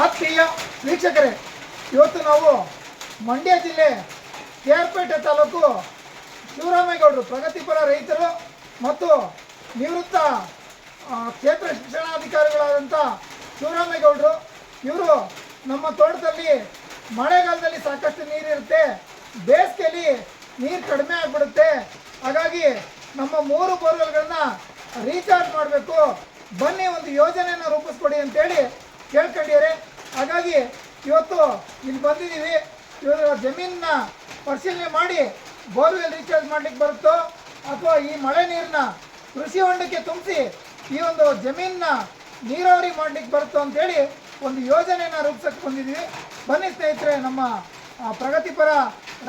ಆತ್ಮೀಯ ವೀಕ್ಷಕರೇ, ಇವತ್ತು ನಾವು ಮಂಡ್ಯ ಜಿಲ್ಲೆ ಕೆ.ಆರ್.ಪೇಟೆ ತಾಲೂಕು ಶಿವರಾಮೇಗೌಡರು, ಪ್ರಗತಿಪರ ರೈತರು ಮತ್ತು ನಿವೃತ್ತ ಕ್ಷೇತ್ರ ಶಿಕ್ಷಣಾಧಿಕಾರಿಗಳಾದಂಥ ಶಿವರಾಮೇಗೌಡರು, ಇವರು ನಮ್ಮ ತೋಟದಲ್ಲಿ ಮಳೆಗಾಲದಲ್ಲಿ ಸಾಕಷ್ಟು ನೀರಿರುತ್ತೆ ಬೇಸಿಗೆಯಲ್ಲಿ ನೀರು ಕಡಿಮೆ ಆಗಿಬಿಡುತ್ತೆ, ಹಾಗಾಗಿ ನಮ್ಮ ಮೂರು ಬೋರ್ವೆಲ್ಗಳನ್ನ ರೀಚಾರ್ಜ್ ಮಾಡಬೇಕು, ಬನ್ನಿ ಒಂದು ಯೋಜನೆಯನ್ನು ರೂಪಿಸ್ಕೊಡಿ ಅಂತೇಳಿ ಕೇಳ್ಕೊಂಡಿದ್ದಾರೆ. ಹಾಗಾಗಿ ಇವತ್ತು ಇಲ್ಲಿ ಬಂದಿದ್ದೀವಿ. ಇವರ ಜಮೀನನ್ನ ಪರಿಶೀಲನೆ ಮಾಡಿ ಬೋರ್ವೆಲ್ ರೀಚಾರ್ಜ್ ಮಾಡ್ಲಿಕ್ಕೆ ಬರುತ್ತೋ ಅಥವಾ ಈ ಮಳೆ ನೀರನ್ನ ಕೃಷಿ ಹೊಂಡಕ್ಕೆ ತುಂಬಿಸಿ ಈ ಒಂದು ಜಮೀನನ್ನ ನೀರಾವರಿ ಮಾಡ್ಲಿಕ್ಕೆ ಬರುತ್ತೋ ಅಂತೇಳಿ ಒಂದು ಯೋಜನೆಯನ್ನು ರೂಪಿಸಕ್ಕೆ ಬಂದಿದ್ದೀವಿ. ಬನ್ನಿ ಸ್ನೇಹಿತರೆ, ನಮ್ಮ ಪ್ರಗತಿಪರ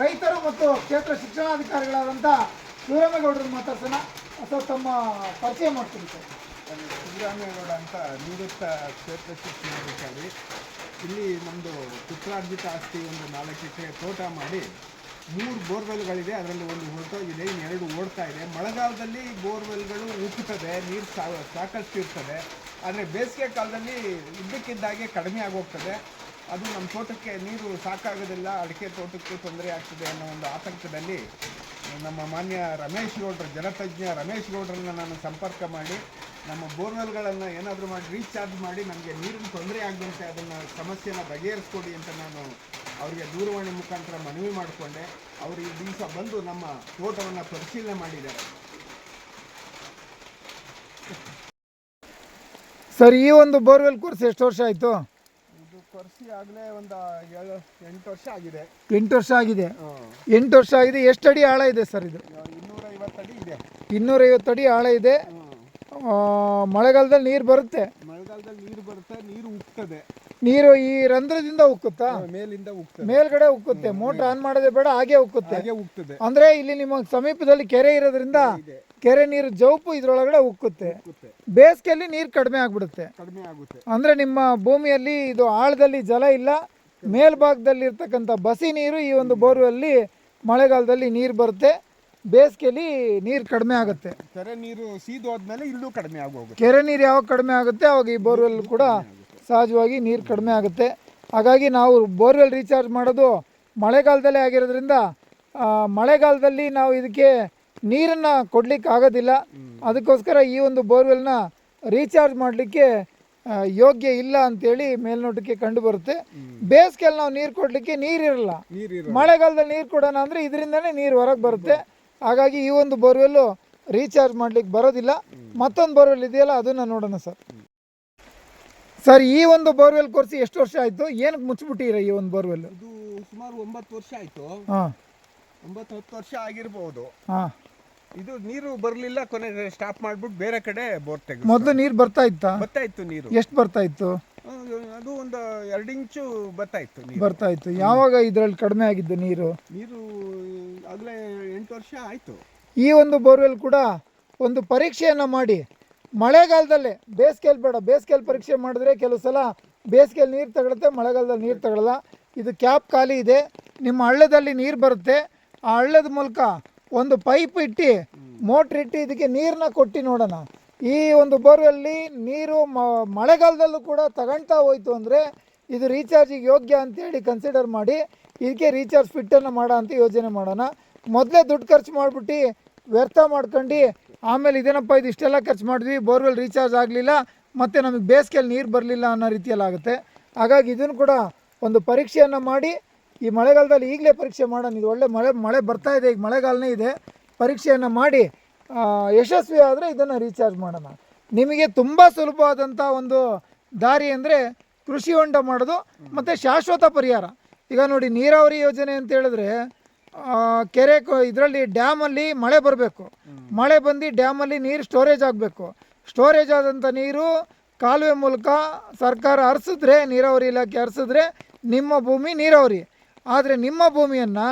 ರೈತರು ಮತ್ತು ಕ್ಷೇತ್ರ ಶಿಕ್ಷಣಾಧಿಕಾರಿಗಳಾದಂಥ ಶಿವರಾಮೇಗೌಡರು ಮಾತಾಡ್ಸೋಣ. ಅಥವಾ ತಮ್ಮ ಪರಿಚಯ ಮಾಡ್ತೀನಿ ಸರ್. ಸಿದ್ದರಾಮೇಗೌಡ ಅಂತ ನಿವೃತ್ತ ಕ್ಷೇತ್ರ ಶಿಕ್ಷಣಾಧಿಕಾರಿ ಇಲ್ಲಿ ನಮ್ಮದು ಪುತ್ರಾರ್ಜಿತ ಆಸ್ತಿ ಒಂದು ನಾಲ್ಕು ಎಕರೆ ತೋಟ ಮಾಡಿ ಮೂರು ಬೋರ್ವೆಲ್ಗಳಿದೆ. ಅದರಲ್ಲಿ ಒಂದು ಹೊರಟೋಗಿದೆ ಇನ್ನೆರಡು ಓಡ್ತಾ ಇದೆ. ಮಳೆಗಾಲದಲ್ಲಿ ಬೋರ್ವೆಲ್ಗಳು ಉಕ್ಕುತ್ತದೆ ನೀರು ಸಾಕಷ್ಟು ಇರ್ತದೆ. ಆದರೆ ಬೇಸಿಗೆ ಕಾಲದಲ್ಲಿ ಇದ್ದಕ್ಕಿದ್ದಾಗೆ ಕಡಿಮೆ ಆಗೋಗ್ತದೆ. ಅದು ನಮ್ಮ ತೋಟಕ್ಕೆ ನೀರು ಸಾಕಾಗೋದಿಲ್ಲ, ಅಡಿಕೆ ತೋಟಕ್ಕೆ ತೊಂದರೆ ಆಗ್ತದೆ ಅನ್ನೋ ಒಂದು ಆತಂಕದಲ್ಲಿ ನಮ್ಮ ಮಾನ್ಯ ರಮೇಶ್ ಗೌಡ್ರ, ಜನತಜ್ಞ ರಮೇಶ್ ಗೌಡ್ರನ್ನ ನಾನು ಸಂಪರ್ಕ ಮಾಡಿ, ನಮ್ಮ ಬೋರ್ವೆಲ್ಗಳನ್ನು ಏನಾದರೂ ಮಾಡಿ, ರೀಚಾರ್ಜ್ ಮಾಡಿ ನಮಗೆ ನೀರಿನ ತೊಂದರೆ ಆಗದಂತೆ ಅದನ್ನು ಸಮಸ್ಯೆನ ಬಗೆಹರಿಸ್ಕೊಡಿ ಅಂತ ನಾನು ಅವರಿಗೆ ದೂರವಾಣಿ ಮುಖಾಂತರ ಮನವಿ ಮಾಡಿಕೊಂಡೆ. ಅವರು ಈ ದಿವಸ ಬಂದು ನಮ್ಮ ತೋಟವನ್ನು ಪರಿಶೀಲನೆ ಮಾಡಿದ್ದಾರೆ. ಸರ್, ಈ ಒಂದು ಬೋರ್ವೆಲ್ ಕೋರ್ಸ್ ಎಷ್ಟು ವರ್ಷ ಆಯಿತು? ಆಗಲೇ ಒಂದು ಏಳು ಎಂಟು ವರ್ಷ ಆಗಿದೆ. ಎಂಟು ವರ್ಷ ಆಗಿದೆ. ಎಂಟು ವರ್ಷ ಆಗಿದೆ ಎಷ್ಟು ಅಡಿ ಆಳ ಇದೆ ಸರ್ ಇದು? ಇನ್ನೂರೈವತ್ತು ಅಡಿ ಇದೆ. ಇನ್ನೂರೈವತ್ತು ಅಡಿ ಆಳ ಇದೆ. ಮಳೆಗಾಲದಲ್ಲಿ ನೀರು ಬರುತ್ತೆ? ಮಳೆಗಾಲದಲ್ಲಿ ನೀರು ಬರುತ್ತೆ ನೀರು ಉಕ್ಕುತ್ತದೆ ನೀರು ಈ ರಂಧ್ರದಿಂದ ಉಕ್ಕುತ್ತಾ? ಮೇಲಿಂದ ಉಕ್ಕುತ್ತೆ ಮೇಲ್ಗಡೆ ಉಕ್ಕುತ್ತೆ ಮೋಟರ್ ಆನ್ ಮಾಡೋದೇ ಬೇಡ ಹಾಗೆ ಉಕ್ಕುತ್ತೆ. ಹಾಗೆ ಉಕ್ಕುತ್ತೆ ಅಂದ್ರೆ ಇಲ್ಲಿ ನಿಮ್ಮ ಸಮೀಪದಲ್ಲಿ ಕೆರೆ ಇರೋದ್ರಿಂದ ಕೆರೆ ನೀರು ಜೌಪು ಇದ್ರೊಳಗಡೆ ಉಕ್ಕುತ್ತೆ. ಉಕ್ಕುತ್ತೆ. ಬೇಸಿಗೆಯಲ್ಲಿ ನೀರು ಕಡಿಮೆ ಆಗ್ಬಿಡುತ್ತೆ. ಕಡಿಮೆ ಆಗುತ್ತೆ. ಅಂದ್ರೆ ನಿಮ್ಮ ಭೂಮಿಯಲ್ಲಿ ಇದು ಆಳದಲ್ಲಿ ಜಲ ಇಲ್ಲ. ಮೇಲ್ಭಾಗದಲ್ಲಿ ಇರ್ತಕ್ಕಂಥ ಬಸಿ ನೀರು ಈ ಒಂದು ಬೋರ್ವೆಲ್ಲಿ ಮಳೆಗಾಲದಲ್ಲಿ ನೀರು ಬರುತ್ತೆ. ಬೇಸಿಗೆಯಲ್ಲಿ ನೀರು ಕಡಿಮೆ ಆಗುತ್ತೆ. ಕೆರೆ ನೀರು ಸೀದೋದ್ಮೇಲೆ ಇಲ್ಲೂ ಕಡಿಮೆ ಆಗೋಗುತ್ತೆ. ಕೆರೆ ನೀರು ಯಾವಾಗ ಕಡಿಮೆ ಆಗುತ್ತೆ ಅವಾಗ ಈ ಬೋರ್ವೆಲ್ ಕೂಡ ಸಹಜವಾಗಿ ನೀರು ಕಡಿಮೆ ಆಗುತ್ತೆ. ಹಾಗಾಗಿ ನಾವು ಬೋರ್ವೆಲ್ ರೀಚಾರ್ಜ್ ಮಾಡೋದು ಮಳೆಗಾಲದಲ್ಲೇ ಆಗಿರೋದ್ರಿಂದ ಆ, ಮಳೆಗಾಲದಲ್ಲಿ ನಾವು ಇದಕ್ಕೆ ನೀರನ್ನು ಕೊಡಲಿಕ್ಕೆ ಆಗೋದಿಲ್ಲ. ಅದಕ್ಕೋಸ್ಕರ ಈ ಒಂದು ಬೋರ್ವೆಲ್ನ ರೀಚಾರ್ಜ್ ಮಾಡಲಿಕ್ಕೆ ಯೋಗ್ಯ ಇಲ್ಲ ಅಂತೇಳಿ ಮೇಲ್ನೋಟಕ್ಕೆ ಕಂಡು ಬರುತ್ತೆ ಬೇಸಿಗೆಯಲ್ಲಿ ನಾವು ನೀರು ಕೊಡಲಿಕ್ಕೆ ನೀರಿರಲ್ಲ ನೀರಿರೋ ಮಳೆಗಾಲದಲ್ಲಿ ನೀರು ಕೊಡೋಣ ಅಂದರೆ ಇದರಿಂದನೇ ನೀರು ಹೊರಗೆ ಬರುತ್ತೆ. ಹಾಗಾಗಿ ಈ ಒಂದು ಬೋರ್ವೆಲ್ಲು ರೀಚಾರ್ಜ್ ಮಾಡ್ಲಿಕ್ಕೆ ಬರೋದಿಲ್ಲ. ಮತ್ತೊಂದು ಬೋರ್ವೆಲ್ ಇದೆಯಲ್ಲ ಅದನ್ನು ನೋಡೋಣ ಸರ್. ಸರ್ ಈ ಒಂದು ಬೋರ್ವೆಲ್ ಕೋರ್ಸಿ ಎಷ್ಟು ವರ್ಷ ಆಯಿತು? ಏನಕ್ಕೆ ಮುಚ್ಚಿಬಿಟ್ಟಿರ ಈ ಒಂದು ಬೋರ್ವೆಲ್? ಸುಮಾರು ಒಂಬತ್ತು ವರ್ಷ ಆಯಿತು. ಹಾಂ. ಒಂಬತ್ತು ಹತ್ತು ವರ್ಷ ಆಗಿರ್ಬೋದು. ಹಾಂ. ಇದು ನೀರು ಬರಲಿಲ್ಲ ಕೊನೆಗೆ ಸ್ಟಾಪ್ ಮಾಡ್ಬಿಟ್ಟು ಬೇರೆ ಕಡೆ ಬೋರ್ ತೆಗೆದು ಮೊದಲು ನೀರು ಬರ್ತಾ ಇತ್ತಾ? ಬರ್ತಾ ಇತ್ತು ನೀರು. ಎಷ್ಟು ಬರ್ತಾ ಇತ್ತು? ಅದು ಒಂದು ಎರಡು ಇಂಚು ಬರ್ತಾ ಇತ್ತು ನೀರು. ಬರ್ತಾ ಇತ್ತು. ಯಾವಾಗ ಇದರಲ್ಲಿ ಕಡಿಮೆ ಆಗಿದ್ದು ನೀರು? ನೀರು ಆಗಲೇ ಎಂಟು ವರ್ಷ ಆಯ್ತು. ಈ ಒಂದು ಬೋರ್ವೆಲ್ ಕೂಡ ಒಂದು ಪರೀಕ್ಷೆಯನ್ನು ಮಾಡಿ. ಮಳೆಗಾಲದಲ್ಲೇ ಬೇಸಿಗೆಯಲ್ಲಿ ಬೇಡ ಬೇಸಿಗೆಯಲ್ಲಿ ಪರೀಕ್ಷೆ ಮಾಡಿದ್ರೆ ಕೆಲವು ಸಲ ಬೇಸಿಗೆಯಲ್ಲಿ ನೀರು ತಗೊಳುತ್ತೆ ಮಳೆಗಾಲದಲ್ಲಿ ನೀರು ತಗೊಳ್ಳಲ್ಲ ಇದು ಕ್ಯಾಪ್ ಖಾಲಿ ಇದೆ. ನಿಮ್ಮ ಹಳ್ಳದಲ್ಲಿ ನೀರು ಬರುತ್ತೆ. ಆ ಹಳ್ಳದ ಮೂಲಕ ಒಂದು ಪೈಪ್ ಇಟ್ಟು, ಮೋಟ್ರ್ ಇಟ್ಟು ಇದಕ್ಕೆ ನೀರನ್ನ ಕೊಟ್ಟು ನೋಡೋಣ. ಈ ಒಂದು ಬೋರ್ವೆಲ್ಲಿ ನೀರು ಮಳೆಗಾಲದಲ್ಲೂ ಕೂಡ ತಗೊಳ್ತಾ ಹೋಯ್ತು ಅಂದರೆ ಇದು ರೀಚಾರ್ಜಿಗೆ ಯೋಗ್ಯ ಅಂತೇಳಿ ಕನ್ಸಿಡರ್ ಮಾಡಿ, ಇದಕ್ಕೆ ರೀಚಾರ್ಜ್ ಫಿಟ್ಟನ್ನು ಮಾಡೋ ಅಂತ ಯೋಜನೆ ಮಾಡೋಣ. ಮೊದಲೇ ದುಡ್ಡು ಖರ್ಚು ಮಾಡಿಬಿಟ್ಟು ವ್ಯರ್ಥ ಮಾಡ್ಕೊಂಡು, ಆಮೇಲೆ ಇದೇನಪ್ಪ ಇದು ಇಷ್ಟೆಲ್ಲ ಖರ್ಚು ಮಾಡಿದ್ವಿ, ಬೋರ್ವೆಲ್ ರೀಚಾರ್ಜ್ ಆಗಲಿಲ್ಲ, ಮತ್ತು ನಮಗೆ ಬೇಸಿಗೆಯಲ್ಲಿ ನೀರು ಬರಲಿಲ್ಲ ಅನ್ನೋ ರೀತಿಯಲ್ಲಿ ಆಗುತ್ತೆ ಹಾಗಾಗಿ ಇದನ್ನು ಕೂಡ ಒಂದು ಪರೀಕ್ಷೆಯನ್ನು ಮಾಡಿ ಈ ಮಳೆಗಾಲದಲ್ಲಿ ಈಗಲೇ ಪರೀಕ್ಷೆ ಮಾಡೋಣ. ಇದು ಒಳ್ಳೆ ಮಳೆ ಮಳೆ ಬರ್ತಾ ಇದೆ, ಈಗ ಮಳೆಗಾಲನೇ ಇದೆ. ಪರೀಕ್ಷೆಯನ್ನು ಮಾಡಿ ಯಶಸ್ವಿ ಆದರೆ ಇದನ್ನು ರೀಚಾರ್ಜ್ ಮಾಡೋಣ. ನಿಮಗೆ ತುಂಬ ಸುಲಭವಾದಂಥ ಒಂದು ದಾರಿ ಅಂದರೆ ಕೃಷಿ ಹೊಂಡ ಮಾಡೋದು ಮತ್ತು ಶಾಶ್ವತ ಪರಿಹಾರ. ಈಗ ನೋಡಿ, ನೀರಾವರಿ ಯೋಜನೆ ಅಂತ ಹೇಳಿದ್ರೆ ಕೆರೆ ಇದರಲ್ಲಿ ಡ್ಯಾಮಲ್ಲಿ ಮಳೆ ಬರಬೇಕು. ಮಳೆ ಬಂದು ಡ್ಯಾಮಲ್ಲಿ ನೀರು ಸ್ಟೋರೇಜ್ ಆಗಬೇಕು. ಸ್ಟೋರೇಜ್ ಆದಂಥ ನೀರು ಕಾಲುವೆ ಮೂಲಕ ಸರ್ಕಾರ ಹರಿಸಿದ್ರೆ, ನೀರಾವರಿ ಇಲಾಖೆ ಹರಿಸಿದ್ರೆ ನಿಮ್ಮ ಭೂಮಿ ನೀರಾವರಿ. ಆದರೆ ನಿಮ್ಮ ಭೂಮಿಯನ್ನು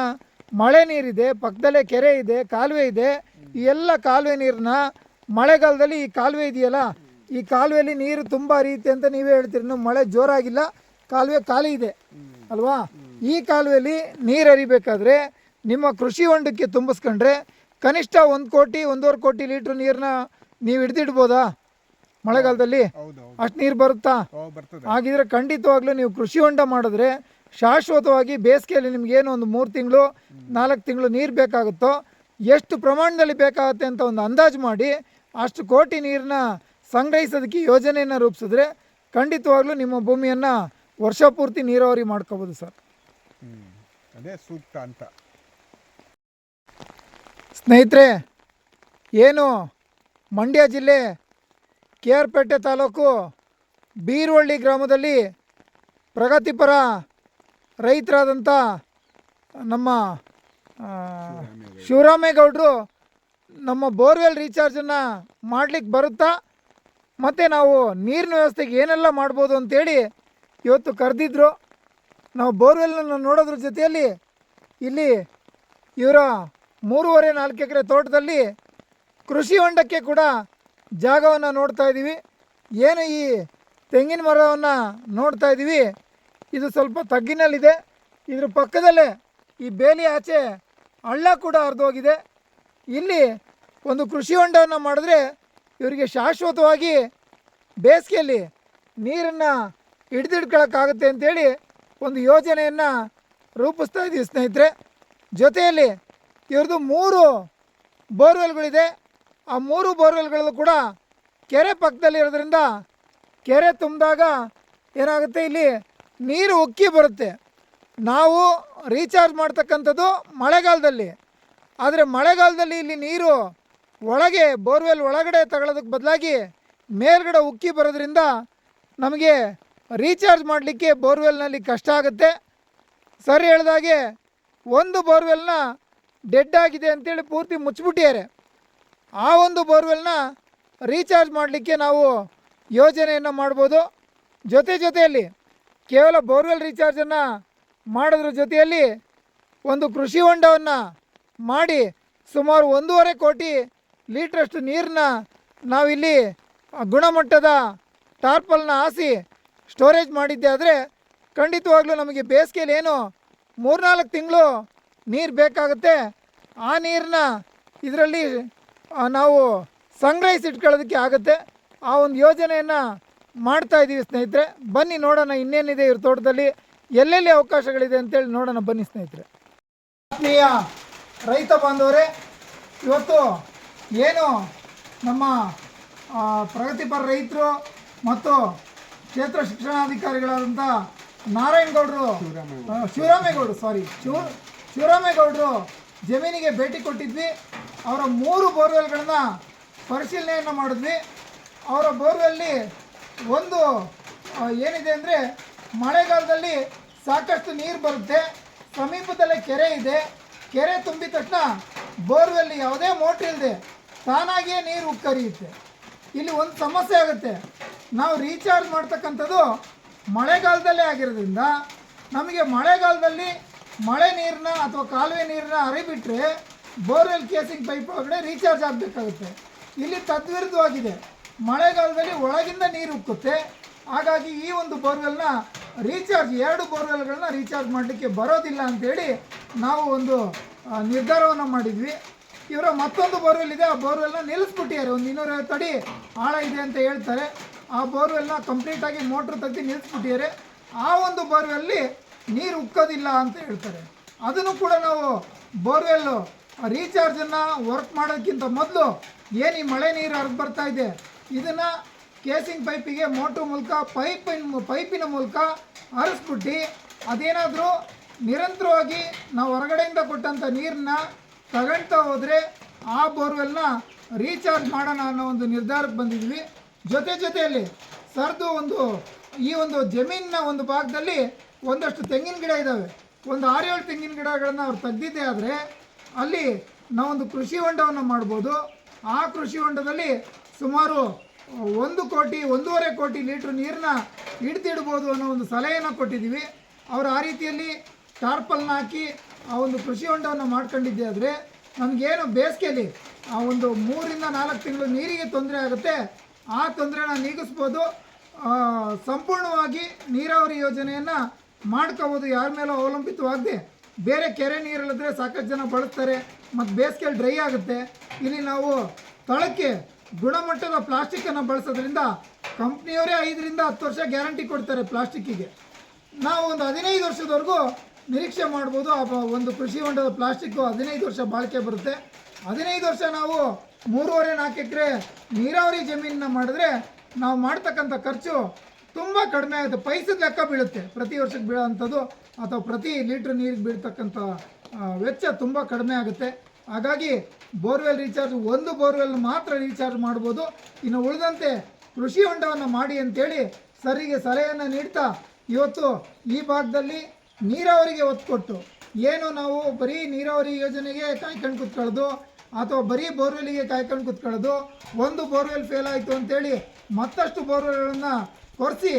ಮಳೆ ನೀರಿದೆ ಪಕ್ಕದಲ್ಲೇ ಕೆರೆ ಇದೆ ಕಾಲುವೆ ಇದೆ ಈ ಎಲ್ಲ ಕಾಲುವೆ ನೀರನ್ನ ಮಳೆಗಾಲದಲ್ಲಿ ಈ ಕಾಲುವೆ ಇದೆಯಲ್ಲ ಈ ಕಾಲುವೆಯಲ್ಲಿ ನೀರು ತುಂಬ ಹರಿಯುತ್ತೆ ಅಂತ ನೀವೇ ಹೇಳ್ತೀರಿ. ಇನ್ನು ಮಳೆ ಜೋರಾಗಿಲ್ಲ ಕಾಲುವೆ ಖಾಲಿ ಇದೆ ಅಲ್ವಾ? ಈ ಕಾಲುವೆಯಲ್ಲಿ ನೀರು ಹರಿಬೇಕಾದ್ರೆ ನಿಮ್ಮ ಕೃಷಿ ಹೊಂಡಕ್ಕೆ ತುಂಬಿಸ್ಕೊಂಡ್ರೆ ಕನಿಷ್ಠ ಒಂದು ಕೋಟಿ ಒಂದೂವರೆ ಕೋಟಿ ಲೀಟ್ರ್ ನೀರನ್ನ ನೀವು ಹಿಡ್ದಿಡ್ಬೋದಾ ಮಳೆಗಾಲದಲ್ಲಿ? ಅಷ್ಟು ನೀರು ಬರುತ್ತಾ? ಹಾಗಿದ್ರೆ ಖಂಡಿತವಾಗ್ಲೂ ನೀವು ಕೃಷಿ ಹೊಂಡ ಮಾಡಿದ್ರೆ ಶಾಶ್ವತವಾಗಿ ಬೇಸಿಗೆಯಲ್ಲಿ ನಿಮಗೇನು ಒಂದು ಮೂರು ತಿಂಗಳು ನಾಲ್ಕು ತಿಂಗಳು ನೀರು ಬೇಕಾಗುತ್ತೋ ಎಷ್ಟು ಪ್ರಮಾಣದಲ್ಲಿ ಬೇಕಾಗುತ್ತೆ ಅಂತ ಒಂದು ಅಂದಾಜು ಮಾಡಿ ಅಷ್ಟು ಕೋಟಿ ನೀರನ್ನ ಸಂಗ್ರಹಿಸೋದಕ್ಕೆ ಯೋಜನೆಯನ್ನು ರೂಪಿಸಿದ್ರೆ ಖಂಡಿತವಾಗ್ಲೂ ನಿಮ್ಮ ಭೂಮಿಯನ್ನು ವರ್ಷ ಪೂರ್ತಿ ನೀರಾವರಿ ಮಾಡ್ಕೋಬೋದು ಸರ್. ಅದೇ ಸೂಕ್ತ ಅಂತ. ಸ್ನೇಹಿತರೆ ಏನು ಮಂಡ್ಯ ಜಿಲ್ಲೆ ಕೆ ಆರ್ ಪೇಟೆ ತಾಲೂಕು ಬೀರುವಳ್ಳಿ ಗ್ರಾಮದಲ್ಲಿ ಪ್ರಗತಿಪರ ರೈತರಾದಂಥ ನಮ್ಮ ಶಿವರಾಮೇಗೌಡರು ನಮ್ಮ ಬೋರ್ವೆಲ್ ರೀಚಾರ್ಜನ್ನು ಮಾಡಲಿಕ್ಕೆ ಬರುತ್ತಾ? ಮತ್ತು ನಾವು ನೀರಿನ ವ್ಯವಸ್ಥೆಗೆ ಏನೆಲ್ಲ ಮಾಡ್ಬೋದು ಅಂತೇಳಿ ಇವತ್ತು ಕರೆದಿದ್ರು. ನಾವು ಬೋರ್ವೆಲ್ನ ನೋಡೋದ್ರ ಜೊತೆಯಲ್ಲಿ ಇಲ್ಲಿ ಇವರ ಮೂರುವರೆ ನಾಲ್ಕು ಎಕರೆ ತೋಟದಲ್ಲಿ ಕೃಷಿ ಹೊಂಡಕ್ಕೆ ಕೂಡ ಜಾಗವನ್ನು ನೋಡ್ತಾ ಇದ್ದೀವಿ. ಏನು ಈ ತೆಂಗಿನ ಮರವನ್ನು ನೋಡ್ತಾ ಇದ್ದೀವಿ. ಇದು ಸ್ವಲ್ಪ ತಗ್ಗಿನಲ್ಲಿದೆ. ಇದ್ರ ಪಕ್ಕದಲ್ಲೇ ಈ ಬೇಲಿ ಆಚೆ ಹಳ್ಳ ಕೂಡ ಹರಿದೋಗಿದೆ ಇಲ್ಲಿ ಒಂದು ಕೃಷಿ ಹೊಂಡವನ್ನು ಮಾಡಿದ್ರೆ ಇವರಿಗೆ ಶಾಶ್ವತವಾಗಿ ಬೇಸಿಗೆಯಲ್ಲಿ ನೀರನ್ನು ಹಿಡಿದಿಡ್ಕೊಳಕ್ಕಾಗುತ್ತೆ ಅಂತೇಳಿ ಒಂದು ಯೋಜನೆಯನ್ನು ರೂಪಿಸ್ತಾ ಇದ್ದೀವಿ ಸ್ನೇಹಿತರೆ. ಜೊತೆಯಲ್ಲಿ ಇವ್ರದ್ದು ಮೂರು ಬೋರ್ವೆಲ್ಗಳಿದೆ. ಆ ಮೂರು ಬೋರ್ವೆಲ್ಗಳಲ್ಲೂ ಕೂಡ ಕೆರೆ ಪಕ್ಕದಲ್ಲಿರೋದ್ರಿಂದ ಕೆರೆ ತುಂಬಿದಾಗ ಏನಾಗುತ್ತೆ ಇಲ್ಲಿ ನೀರು ಉಕ್ಕಿ ಬರುತ್ತೆ. ನಾವು ರೀಚಾರ್ಜ್ ಮಾಡ್ತಕ್ಕಂಥದ್ದು ಮಳೆಗಾಲದಲ್ಲಿ. ಆದರೆ ಮಳೆಗಾಲದಲ್ಲಿ ಇಲ್ಲಿ ನೀರು ಒಳಗೆ ಬೋರ್ವೆಲ್ ಒಳಗಡೆ ತಗೊಳ್ಳೋದಕ್ಕೆ ಬದಲಾಗಿ ಮೇಲ್ಗಡೆ ಉಕ್ಕಿ ಬರೋದ್ರಿಂದ ನಮಗೆ ರೀಚಾರ್ಜ್ ಮಾಡಲಿಕ್ಕೆ ಬೋರ್ವೆಲ್ನಲ್ಲಿ ಕಷ್ಟ ಆಗುತ್ತೆ. ಸರ್ ಹೇಳಿದಾಗೆ ಒಂದು ಬೋರ್ವೆಲ್ನ ಡೆಡ್ ಆಗಿದೆ ಅಂತೇಳಿ ಪೂರ್ತಿ ಮುಚ್ಚಿಬಿಟ್ಟಿದ್ದಾರೆ. ಆ ಒಂದು ಬೋರ್ವೆಲ್ನ ರೀಚಾರ್ಜ್ ಮಾಡಲಿಕ್ಕೆ ನಾವು ಯೋಜನೆಯನ್ನು ಮಾಡ್ಬೋದು. ಜೊತೆ ಜೊತೆಯಲ್ಲಿ ಕೇವಲ ಬೋರ್ವೆಲ್ ರೀಚಾರ್ಜನ್ನು ಮಾಡೋದ್ರ ಜೊತೆಯಲ್ಲಿ ಒಂದು ಕೃಷಿ ಹೊಂಡವನ್ನು ಮಾಡಿ ಸುಮಾರು ಒಂದೂವರೆ ಕೋಟಿ ಲೀಟ್ರಷ್ಟು ನೀರನ್ನ ನಾವಿಲ್ಲಿ ಗುಣಮಟ್ಟದ ಟಾರ್ಪಲ್ನ ಹಾಸಿ ಸ್ಟೋರೇಜ್ ಮಾಡಿದ್ದೆ. ಆದರೆ ಖಂಡಿತವಾಗ್ಲೂ ನಮಗೆ ಬೇಸಿಗೆಯಲ್ಲಿ ಏನು ಮೂರ್ನಾಲ್ಕು ತಿಂಗಳು ನೀರು ಬೇಕಾಗುತ್ತೆ. ಆ ನೀರನ್ನ ಇದರಲ್ಲಿ ನಾವು ಸಂಗ್ರಹಿಸಿಟ್ಕೊಳ್ಳೋದಕ್ಕೆ ಆಗುತ್ತೆ. ಆ ಒಂದು ಯೋಜನೆಯನ್ನು ಮಾಡ್ತಾ ಇದ್ದೀವಿ ಸ್ನೇಹಿತರೆ. ಬನ್ನಿ ನೋಡೋಣ ಇನ್ನೇನಿದೆ ಇವ್ರ ತೋಟದಲ್ಲಿ. ಎಲ್ಲೆಲ್ಲಿ ಅವಕಾಶಗಳಿದೆ ಅಂತೇಳಿ ನೋಡೋಣ ಬನ್ನಿ ಸ್ನೇಹಿತರೆ. ಆತ್ಮೀಯ ರೈತ ಬಾಂಧವರೇ, ಇವತ್ತು ಏನು ನಮ್ಮ ಪ್ರಗತಿಪರ ರೈತರು ಮತ್ತು ಕ್ಷೇತ್ರ ಶಿಕ್ಷಣಾಧಿಕಾರಿಗಳಾದಂಥ ನಾರಾಯಣಗೌಡರು ಶಿವರಾಮೇಗೌಡರು ಸಾರಿ ಶಿವ, ಶಿವರಾಮೇಗೌಡರು ಜಮೀನಿಗೆ ಭೇಟಿ ಕೊಟ್ಟಿದ್ವಿ. ಅವರ ಮೂರು ಬೋರ್ವೆಲ್ಗಳನ್ನು ಪರಿಶೀಲನೆಯನ್ನು ಮಾಡಿದ್ವಿ. ಅವರ ಬೋರ್ವೆಲ್ಲಿ ಒಂದು ಏನಿದೆ ಅಂದರೆ ಮಳೆಗಾಲದಲ್ಲಿ ಸಾಕಷ್ಟು ನೀರು ಬರುತ್ತೆ, ಸಮೀಪದಲ್ಲೇ ಕೆರೆ ಇದೆ. ಕೆರೆ ತುಂಬಿದ ತಕ್ಷಣ ಬೋರ್ವೆಲ್ ಯಾವುದೇ ಮೋಟ್ರ್ ಇಲ್ಲದೆ ತಾನಾಗಿಯೇ ನೀರು ಉಕ್ಕರಿಯುತ್ತೆ. ಇಲ್ಲಿ ಒಂದು ಸಮಸ್ಯೆ ಆಗುತ್ತೆ. ನಾವು ರೀಚಾರ್ಜ್ ಮಾಡ್ತಕ್ಕಂಥದ್ದು ಮಳೆಗಾಲದಲ್ಲೇ ಆಗಿರೋದ್ರಿಂದ ನಮಗೆ ಮಳೆಗಾಲದಲ್ಲಿ ಮಳೆ ನೀರನ್ನ ಅಥವಾ ಕಾಲುವೆ ನೀರನ್ನ ಹರಿಬಿಟ್ರೆ ಬೋರ್ವೆಲ್ ಕೇಸಿಂಗ್ ಪೈಪ್ ಒಳಗಡೆ ರೀಚಾರ್ಜ್ ಆಗಬೇಕಾಗುತ್ತೆ. ಇಲ್ಲಿ ತದ್ವಿರುದ್ಧವಾಗಿದೆ. ಮಳೆಗಾಲದಲ್ಲಿ ಒಳಗಿಂದ ನೀರು ಉಕ್ಕುತ್ತೆ. ಹಾಗಾಗಿ ಈ ಒಂದು ಬೋರ್ವೆಲ್ನ ರೀಚಾರ್ಜ್, ಎರಡು ಬೋರ್ವೆಲ್ಗಳನ್ನ ರೀಚಾರ್ಜ್ ಮಾಡಲಿಕ್ಕೆ ಬರೋದಿಲ್ಲ ಅಂತೇಳಿ ನಾವು ಒಂದು ನಿರ್ಧಾರವನ್ನು ಮಾಡಿದ್ವಿ. ಇವರ ಮತ್ತೊಂದು ಬೋರ್ವೆಲ್ ಇದೆ. ಆ ಬೋರ್ವೆಲ್ನ ನಿಲ್ಲಿಸ್ಬಿಟ್ಟಿದ್ದಾರೆ. ಒಂದು ಇನ್ನೂರೈವತ್ತು ಅಡಿ ಆಳ ಇದೆ ಅಂತ ಹೇಳ್ತಾರೆ. ಆ ಬೋರ್ವೆಲ್ನ ಕಂಪ್ಲೀಟಾಗಿ ಮೋಟ್ರ್ ತೆಗೆದು ನಿಲ್ಲಿಸ್ಬಿಟ್ಟಿದ್ದಾರೆ. ಆ ಒಂದು ಬೋರ್ವೆಲ್ಲಿ ನೀರು ಉಕ್ಕೋದಿಲ್ಲ ಅಂತ ಹೇಳ್ತಾರೆ. ಅದನ್ನು ಕೂಡ ನಾವು ಬೋರ್ವೆಲ್ಲು ರೀಚಾರ್ಜನ್ನು ವರ್ಕ್ ಮಾಡೋಕ್ಕಿಂತ ಮೊದಲು ಏನು ಈ ಮಳೆ ನೀರು ಹರಿದು ಬರ್ತಾ ಇದೆ ಇದನ್ನು ಕೇಸಿಂಗ್ ಪೈಪಿಗೆ ಮೋಟ್ರ್ ಮೂಲಕ, ಪೈಪಿನ ಪೈಪಿನ ಮೂಲಕ ಹರಿಸ್ಬಿಟ್ಟು ಅದೇನಾದರೂ ನಿರಂತರವಾಗಿ ನಾವು ಹೊರಗಡೆಯಿಂದ ಕೊಟ್ಟಂಥ ನೀರನ್ನ ತಗೊಳ್ತಾ ಹೋದರೆ ಆ ಬೋರ್ವೆಲ್ನ ರೀಚಾರ್ಜ್ ಮಾಡೋಣ ಅನ್ನೋ ಒಂದು ನಿರ್ಧಾರಕ್ಕೆ ಬಂದಿದ್ವಿ. ಜೊತೆ ಜೊತೆಯಲ್ಲಿ ಸರ್ದು ಒಂದು, ಈ ಒಂದು ಜಮೀನಿನ ಒಂದು ಭಾಗದಲ್ಲಿ ಒಂದಷ್ಟು ತೆಂಗಿನ ಗಿಡ ಇದ್ದಾವೆ ಒಂದು ಆರೇಳು ತೆಂಗಿನ ಗಿಡಗಳನ್ನು ಅವ್ರು ತೆಗ್ದಿದ್ದೆ ಆದರೆ ಅಲ್ಲಿ ನಾವೊಂದು ಕೃಷಿ ಹೊಂಡವನ್ನು ಮಾಡ್ಬೋದು. ಆ ಕೃಷಿ ಹೊಂಡದಲ್ಲಿ ಸುಮಾರು ಒಂದು ಕೋಟಿ, ಒಂದೂವರೆ ಕೋಟಿ ಲೀಟ್ರ್ ನೀರನ್ನ ಹಿಡ್ದಿಡ್ಬೋದು ಅನ್ನೋ ಒಂದು ಸಲಹೆಯನ್ನು ಕೊಟ್ಟಿದ್ದೀವಿ. ಅವರು ಆ ರೀತಿಯಲ್ಲಿ ಟಾರ್ಪಲ್ನ ಹಾಕಿ ಆ ಒಂದು ಕೃಷಿ ಹೊಂಡವನ್ನು ಮಾಡ್ಕೊಂಡಿದ್ದೆ ಆದರೆ ನಮಗೇನು ಬೇಸಿಗೆಯಲ್ಲಿ ಆ ಒಂದು ಮೂರಿಂದ ನಾಲ್ಕು ತಿಂಗಳು ನೀರಿಗೆ ತೊಂದರೆ ಆಗುತ್ತೆ. ಆ ತೊಂದರೆನ ನೀಗಿಸ್ಬೋದು. ಸಂಪೂರ್ಣವಾಗಿ ನೀರಾವರಿ ಯೋಜನೆಯನ್ನು ಮಾಡ್ಕೋಬೋದು. ಯಾರ ಮೇಲೂ ಅವಲಂಬಿತವಾಗದೆ ಬೇರೆ ಕೆರೆ ನೀರಲ್ಲಿದ್ರೆ ಸಾಕಷ್ಟು ಜನ ಬಳಸ್ತಾರೆ, ಮತ್ತು ಬೇಸಿಗೆಯಲ್ಲಿ ಡ್ರೈ ಆಗುತ್ತೆ. ಇಲ್ಲಿ ನಾವು ತಳಕ್ಕೆ ಗುಣಮಟ್ಟದ ಪ್ಲಾಸ್ಟಿಕ್ಕನ್ನು ಬಳಸೋದ್ರಿಂದ ಕಂಪ್ನಿಯವರೇ ಐದರಿಂದ ಹತ್ತು ವರ್ಷ ಗ್ಯಾರಂಟಿ ಕೊಡ್ತಾರೆ ಪ್ಲಾಸ್ಟಿಕ್ಕಿಗೆ ನಾವು ಒಂದು ಹದಿನೈದು ವರ್ಷದವರೆಗೂ ನಿರೀಕ್ಷೆ ಮಾಡ್ಬೋದು, ಆ ಒಂದು ಕೃಷಿ ಹೊಂಡದ ಪ್ಲಾಸ್ಟಿಕ್ಕು ಹದಿನೈದು ವರ್ಷ ಬಾಳಿಕೆ ಬರುತ್ತೆ. ಹದಿನೈದು ವರ್ಷ ನಾವು ಮೂರುವರೆ, ನಾಲ್ಕು ಎಕರೆ ನೀರಾವರಿ ಜಮೀನನ್ನ ಮಾಡಿದ್ರೆ ನಾವು ಮಾಡ್ತಕ್ಕಂಥ ಖರ್ಚು ತುಂಬ ಕಡಿಮೆ ಆಗುತ್ತೆ. ಪೈಸದ ಲೆಕ್ಕ ಬೀಳುತ್ತೆ. ಪ್ರತಿ ವರ್ಷಕ್ಕೆ ಬೀಳೋ ಅಥವಾ ಪ್ರತಿ ಲೀಟ್ರ್ ನೀರಿಗೆ ಬೀಳ್ತಕ್ಕಂಥ ವೆಚ್ಚ ತುಂಬ ಕಡಿಮೆ ಆಗುತ್ತೆ. ಹಾಗಾಗಿ ಬೋರ್ವೆಲ್ ರೀಚಾರ್ಜ್, ಒಂದು ಬೋರ್ವೆಲ್ ಮಾತ್ರ ರೀಚಾರ್ಜ್ ಮಾಡ್ಬೋದು. ಇನ್ನು ಉಳಿದಂತೆ ಕೃಷಿ ಹೊಂಡವನ್ನು ಮಾಡಿ ಅಂತೇಳಿ ಸರಿಗೆ ಸಲಹೆಯನ್ನು ನೀಡ್ತಾ ಇವತ್ತು ಈ ಭಾಗದಲ್ಲಿ ನೀರಾವರಿಗೆ ಒತ್ತು ಕೊಟ್ಟು, ಏನು ನಾವು ಬರೀ ನೀರಾವರಿ ಯೋಜನೆಗೆ ಕಾಯ್ಕೊಂಡು ಕೂತ್ಕೊಳ್ಳೋದು ಅಥವಾ ಬರೀ ಬೋರ್ವೆಲ್ಗೆ ಕಾಯ್ಕೊಂಡು ಕೂತ್ಕೊಳ್ಳೋದು, ಒಂದು ಬೋರ್ವೆಲ್ ಫೇಲ್ ಆಯಿತು ಅಂತೇಳಿ ಮತ್ತಷ್ಟು ಬೋರ್ವೆಲ್ಗಳನ್ನು ಕೊರೆಸಿ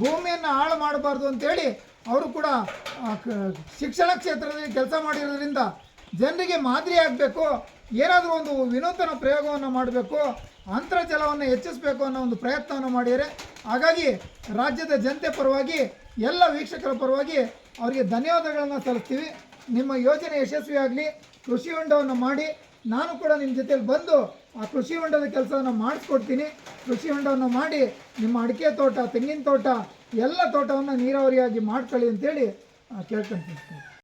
ಭೂಮಿಯನ್ನು ಹಾಳು ಮಾಡಬಾರ್ದು ಅಂತೇಳಿ ಅವರು ಕೂಡ ಶಿಕ್ಷಣ ಕ್ಷೇತ್ರದಲ್ಲಿ ಕೆಲಸ ಮಾಡಿರೋದ್ರಿಂದ ಜನರಿಗೆ ಮಾದರಿ ಆಗಬೇಕು, ಏನಾದರೂ ಒಂದು ವಿನೂತನ ಪ್ರಯೋಗವನ್ನು ಮಾಡಬೇಕು, ಅಂತರ್ಜಲವನ್ನು ಹೆಚ್ಚಿಸಬೇಕು ಅನ್ನೋ ಒಂದು ಪ್ರಯತ್ನವನ್ನು ಮಾಡಿದರೆ, ಹಾಗಾಗಿ ರಾಜ್ಯದ ಜನತೆ ಪರವಾಗಿ, ಎಲ್ಲ ವೀಕ್ಷಕರ ಪರವಾಗಿ ಅವರಿಗೆ ಧನ್ಯವಾದಗಳನ್ನು ಸಲ್ಲಿಸ್ತೀವಿ. ನಿಮ್ಮ ಯೋಜನೆ ಯಶಸ್ವಿಯಾಗಲಿ, ಕೃಷಿ ಹೊಂಡವನ್ನು ಮಾಡಿ, ನಾನು ಕೂಡ ನಿಮ್ಮ ಜೊತೆಯಲ್ಲಿ ಬಂದು ಆ ಕೃಷಿ ಹೊಂಡದ ಕೆಲಸವನ್ನು ಮಾಡಿಸ್ಕೊಡ್ತೀನಿ. ಕೃಷಿ ಹೊಂಡವನ್ನು ಮಾಡಿ, ನಿಮ್ಮ ಅಡಿಕೆ ತೋಟ, ತೆಂಗಿನ ತೋಟ, ಎಲ್ಲ ತೋಟವನ್ನು ನೀರಾವರಿಯಾಗಿ ಮಾಡ್ಕೊಳ್ಳಿ ಅಂತೇಳಿ ಕೇಳ್ಕೊಂತೀನಿ